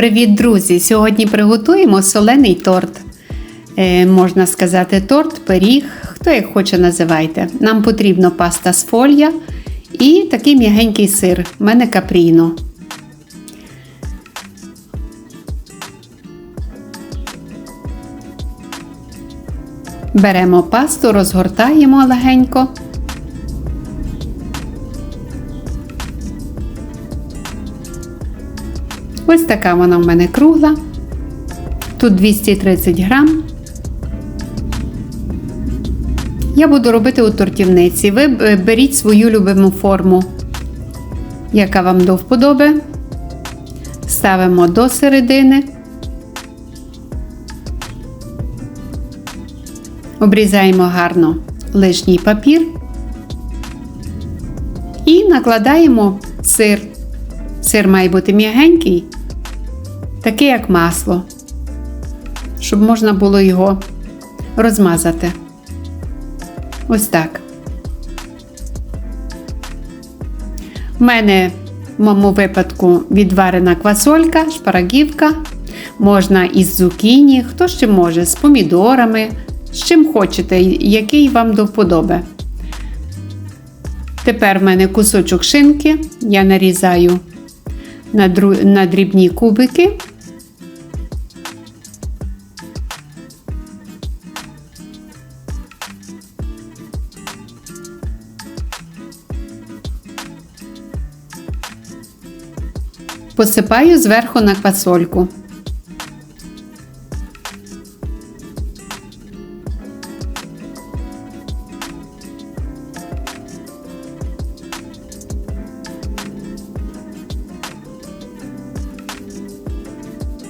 Привіт, друзі! Сьогодні приготуємо солений торт. Е, можна сказати, торт, пиріг, хто як хоче називайте. Нам потрібно паста з фолья і такий м'ягенький сир. У мене капріно. Беремо пасту, розгортаємо легенько. Ось така вона в мене кругла. Тут 230 грам. Я буду робити у тортівниці. Ви беріть свою любиму форму, яка вам до вподоби. Ставимо до середини. Обрізаємо гарно лишній папір і накладаємо сир. Сир має бути м'ягенький, такий як масло, щоб можна було його розмазати. Ось так. У мене в моєму випадку відварена квасолька, шпарагівка. Можна із зукіні, хто ще може, з помідорами, з чим хочете, який вам до вподоби. Тепер в мене кусочок шинки, я нарізаю на дрібні кубики. Посипаю зверху на квасольку.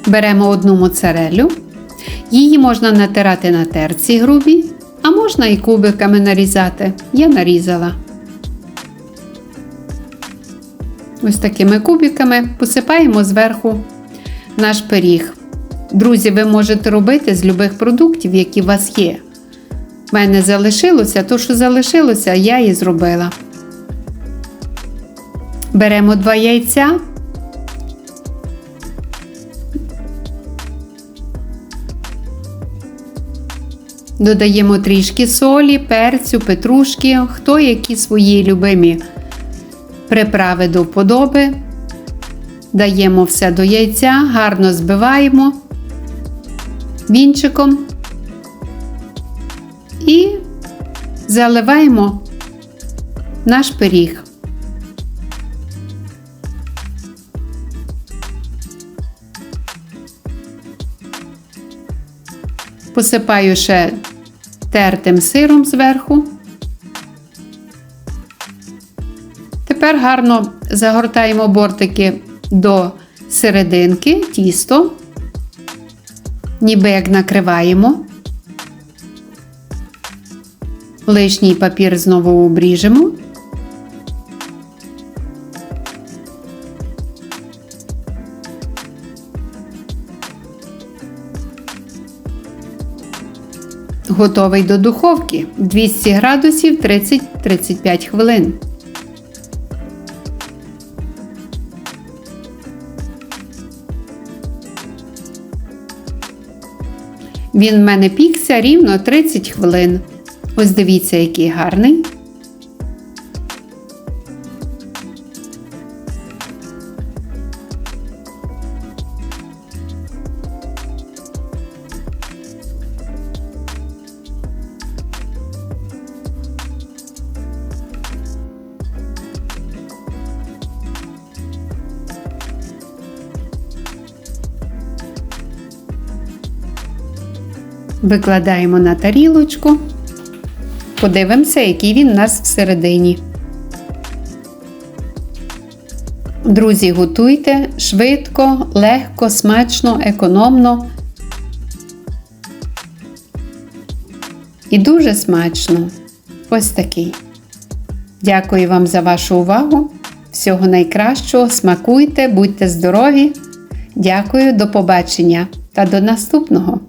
Беремо одну моцарелю. Її можна натирати на терці грубій, а можна і кубиками нарізати. Я нарізала. Ось такими кубиками посипаємо зверху наш пиріг. Друзі, ви можете робити з любих продуктів, які у вас є. У мене залишилося, то, що залишилося, я і зробила. Беремо два яйця. Додаємо трішки солі, перцю, петрушки, хто які свої любимі приправи до вподоби. Даємо все до яйця, гарно збиваємо вінчиком і заливаємо наш пиріг. Посипаю ще тертим сиром зверху. Тепер гарно загортаємо бортики до серединки, тісто, ніби як накриваємо. Лишній папір знову обріжемо. Готовий до духовки 200 градусів 30-35 хвилин. Він в мене пікся рівно 30 хвилин. Ось дивіться, який гарний. Викладаємо на тарілочку. Подивимося, який він у нас всередині. Друзі, готуйте швидко, легко, смачно, економно. І дуже смачно. Ось такий. Дякую вам за вашу увагу. Всього найкращого. Смакуйте, будьте здорові. Дякую, до побачення та до наступного!